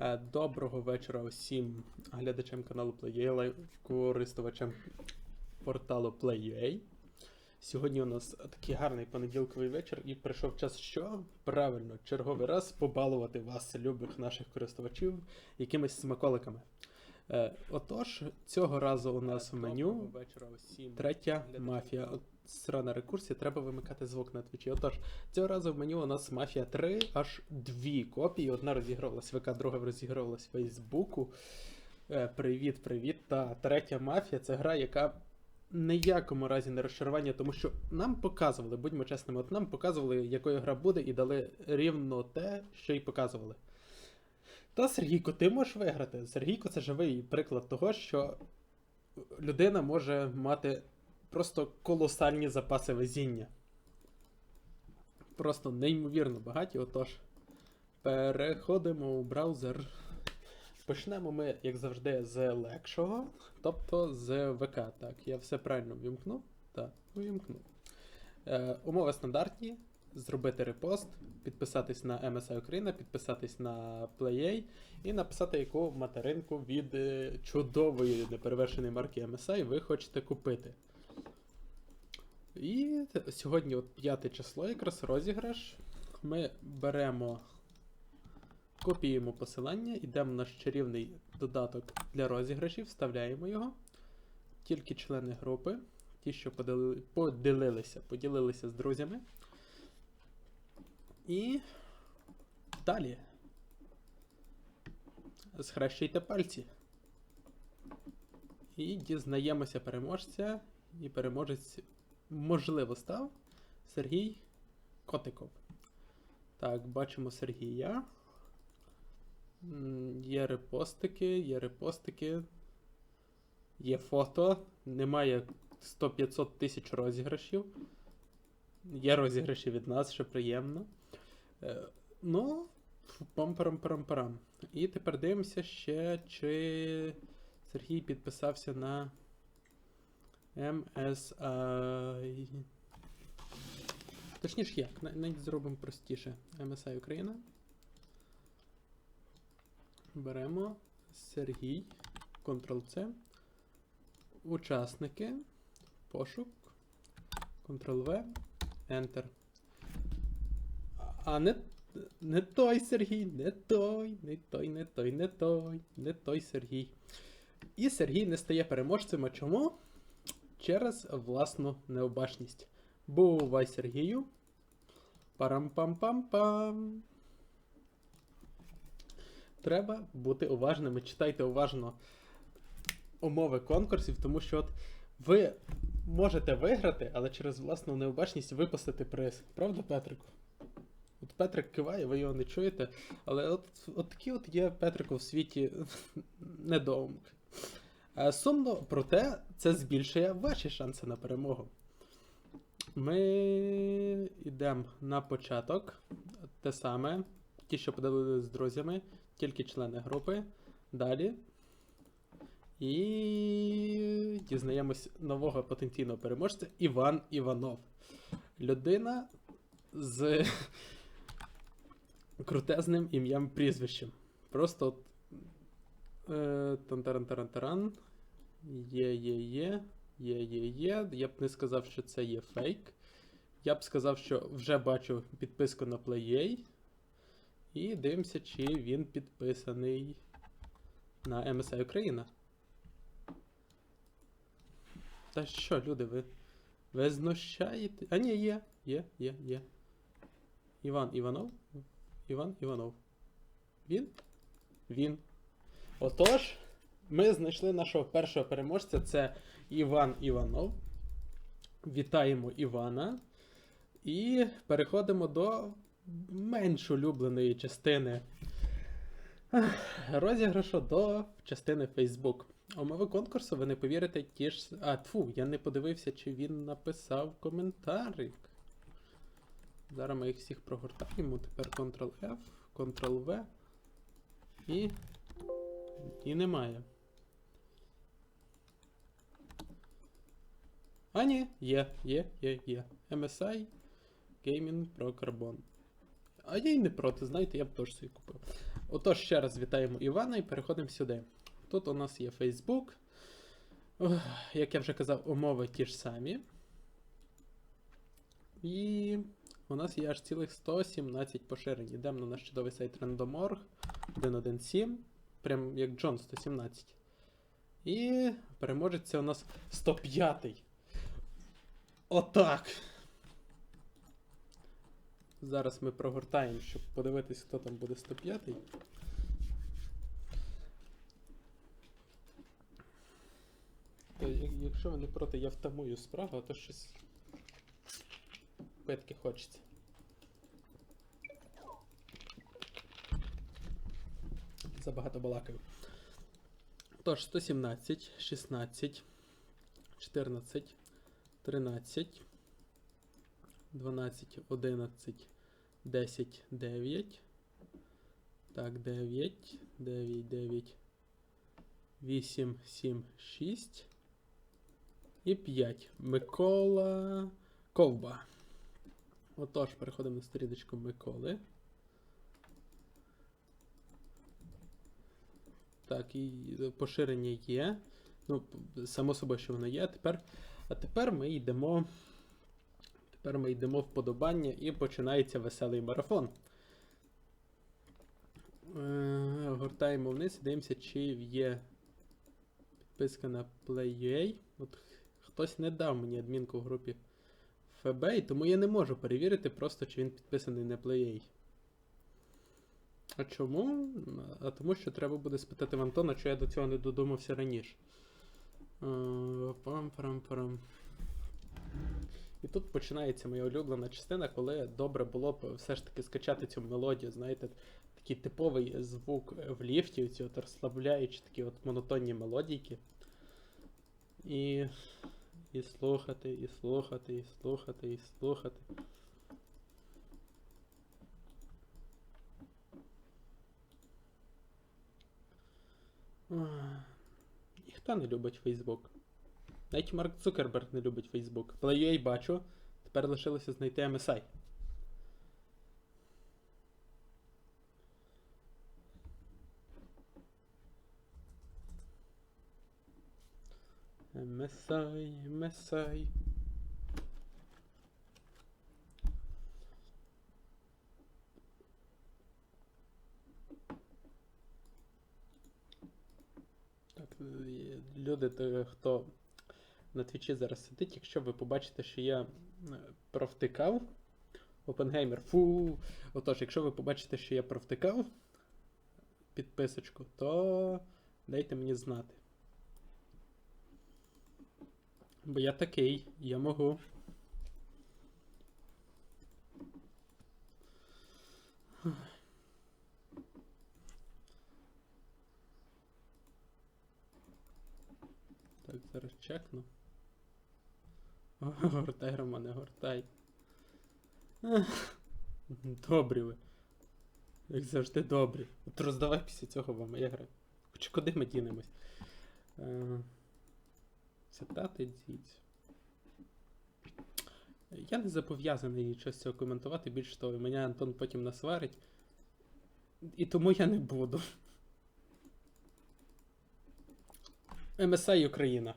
Е, Доброго вечора усім глядачам каналу PlayUA, користувачам порталу PlayUA. Сьогодні у нас такий гарний понеділковий вечір, і прийшов час, що правильно, черговий раз побалувати вас, любих наших користувачів, якимись смаколиками. Е, отож, цього разу у нас в меню третя мафія. Срана рекурсія, треба вимикати звук на твічі. Отож, цього разу в меню у нас Мафія 3, аж дві копії. Одна розігрувалась в ВК, друга розігрувалась Фейсбуку. Е, привіт, привіт. Та третя мафія це гра, яка ніякому разі не розчарування, тому що нам показували, будьмо чесними, от нам показували, якою гра буде, і дали рівно те, що й показували. Та Сергійко, ти можеш виграти. Сергійко це живий приклад того, що людина може мати просто колосальні запаси везіння. Просто неймовірно багаті. Отож, переходимо у браузер. Почнемо ми, як завжди, з легшого, тобто з ВК. Так, я все правильно вімкнув. Так, вімкнув. Е, умови стандартні. Зробити репост, підписатись на MSI Україна, підписатись на PlayA і написати, яку материнку від е, чудової неперевершеної марки MSI ви хочете купити. І сьогодні, от 5 число, якраз розіграш. Ми беремо, копіюємо посилання, йдемо в наш чарівний додаток для розіграшів, вставляємо його. Тільки члени групи, ті, що поділи- поділилися, поділилися з друзями. І далі. Схрещуйте пальці. І дізнаємося переможця. І переможець, можливо, став Сергій Котиков. Так, бачимо Сергія. Є репостики, є репостики. Є фото. Немає 100-500 тисяч розіграшів. Є розіграші від нас, що приємно. Е, ну, пам-парам-парам-парам. І тепер дивимося ще, чи Сергій підписався на MSI. Точніше як, навіть зробимо простіше. MSI Україна. Беремо Сергій, Ctrl-C. Учасники. Пошук. Ctrl-V. Enter. А не, не той Сергій, не той, не той, не той, не той, не той Сергій. І Сергій не стає переможцем. А чому? Через власну необачність. Бувай Сергію. Парам-пам-пам-пам. Треба бути уважними. Читайте уважно умови конкурсів, тому що от ви можете виграти, але через власну необачність випустити приз. Правда, Петрику? От Петрик киває, ви його не чуєте, але от, от такі от є Петрику в світі недоумки. Е, Сумно, проте це збільшує ваші шанси на перемогу. Ми йдемо на початок. Те саме. Ті, що поділилися з друзями, тільки члени групи. Далі. І дізнаємось нового потенційного переможця Іван Іванов. Людина з крутезним ім'ям прізвищем. Просто от. Е, Тантаран-таран-таран. Є, є, є. Є, є, є. Я б не сказав, що це є фейк. Я б сказав, що вже бачу підписку на PlayA. І дивимося, чи він підписаний на MSI Україна. Та що, люди, ви. Ви знущаєте. А ні, є, є, є, є. Іван Іванов? Іван Іванов. Він? Він. Отож, ми знайшли нашого першого переможця. Це Іван Іванов. Вітаємо Івана. І переходимо до менш улюбленої частини розіграшу до частини Facebook. Умови конкурсу, ви не повірите, ті ж. А, тфу, я не подивився, чи він написав коментарик. Зараз ми їх всіх прогортаємо. Тепер Ctrl-F, Ctrl-V. І. І немає. А, ні, є, є, є, є. MSI Gaming Pro Carbon. А я й не проти, знаєте, я б теж собі купив. Отож, ще раз вітаємо Івана і переходимо сюди. Тут у нас є Facebook. Як я вже казав, умови ті ж самі. І у нас є аж цілих 117 поширень. Йдемо на наш чудовий сайт Randomorg 1.1.7. Прям як Джон 117. І переможець це у нас 105-й. Отак. Зараз ми прогортаємо, щоб подивитись, хто там буде 105-й. Якщо ви не проти, я втамую справу, а то щось питки хочеться. Забагато балакаю. Тож, 117, 16, 14, 13, 12, 11, 10, 9. Так, 9, 9, 9, 8, 7, 6 і 5. Микола Ковба. Отож, переходимо на сторіночку Миколи. Так, і поширення є. Ну, само собою, що воно є. Тепер, а тепер ми йдемо. Тепер ми йдемо в подобання і починається веселий марафон. Е, Гортаємо вниз і дивимося, чи є підписка на Play.ua. От хтось не дав мені адмінку в групі ФБ, і тому я не можу перевірити просто, чи він підписаний на Play.ua. А чому? А тому що треба буде спитати в Антона, що я до цього не додумався раніше. Е, Пам-парам-парам. І тут починається моя улюблена частина, коли добре було б все ж таки скачати цю мелодію, знаєте, такий типовий звук в ліфті, ці от розслабляючі такі от монотонні мелодійки. І. І слухати, і слухати, і слухати, і слухати. Ніхто не любить Фейсбук. Навіть Марк Цукерберг не любить Фейсбук. Play.ua бачу. Тепер лишилося знайти MSI. MSI, MSI. Так, люди, хто на твічі зараз сидить, якщо ви побачите, що я е, провтикав. Опенгеймер, фу. Отож, якщо ви побачите, що я провтикав підписочку, то дайте мені знати. Бо я такий, я можу. Так, зараз чекну. Гортай, Романе, гортай. Добрі ви. Як завжди добрі. От роздавай після цього вам ігри. Хоч куди ми дінемось. Е, Цитати дідь. Я не зобов'язаний з цього коментувати, більше того, мене Антон потім насварить. І тому я не буду. MSI Україна.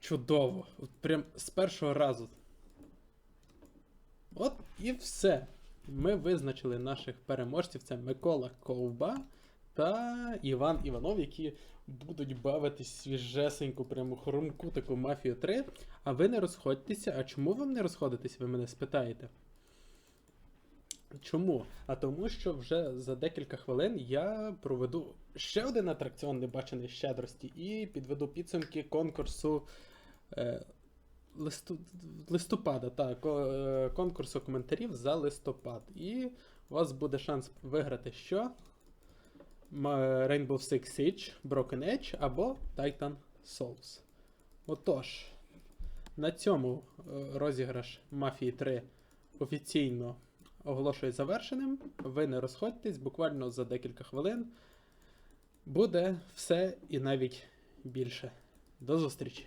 Чудово. От прям з першого разу. От і все. Ми визначили наших переможців. Це Микола Ковба та Іван Іванов, які будуть бавитись свіжесеньку, прямо хрумку таку мафію 3. А ви не розходьтеся. А чому вам не розходитесь, ви мене спитаєте? Чому? А тому, що вже за декілька хвилин я проведу ще один атракціон небаченої щедрості і підведу підсумки конкурсу е, листу, листопада, так, е, конкурсу коментарів за листопад. І у вас буде шанс виграти що? Rainbow Six Siege, Broken Edge або Titan Souls. Отож, на цьому е, розіграш Мафії 3 офіційно оголошую завершеним. Ви не розходьтесь, буквально за декілька хвилин буде все і навіть більше. До зустрічі!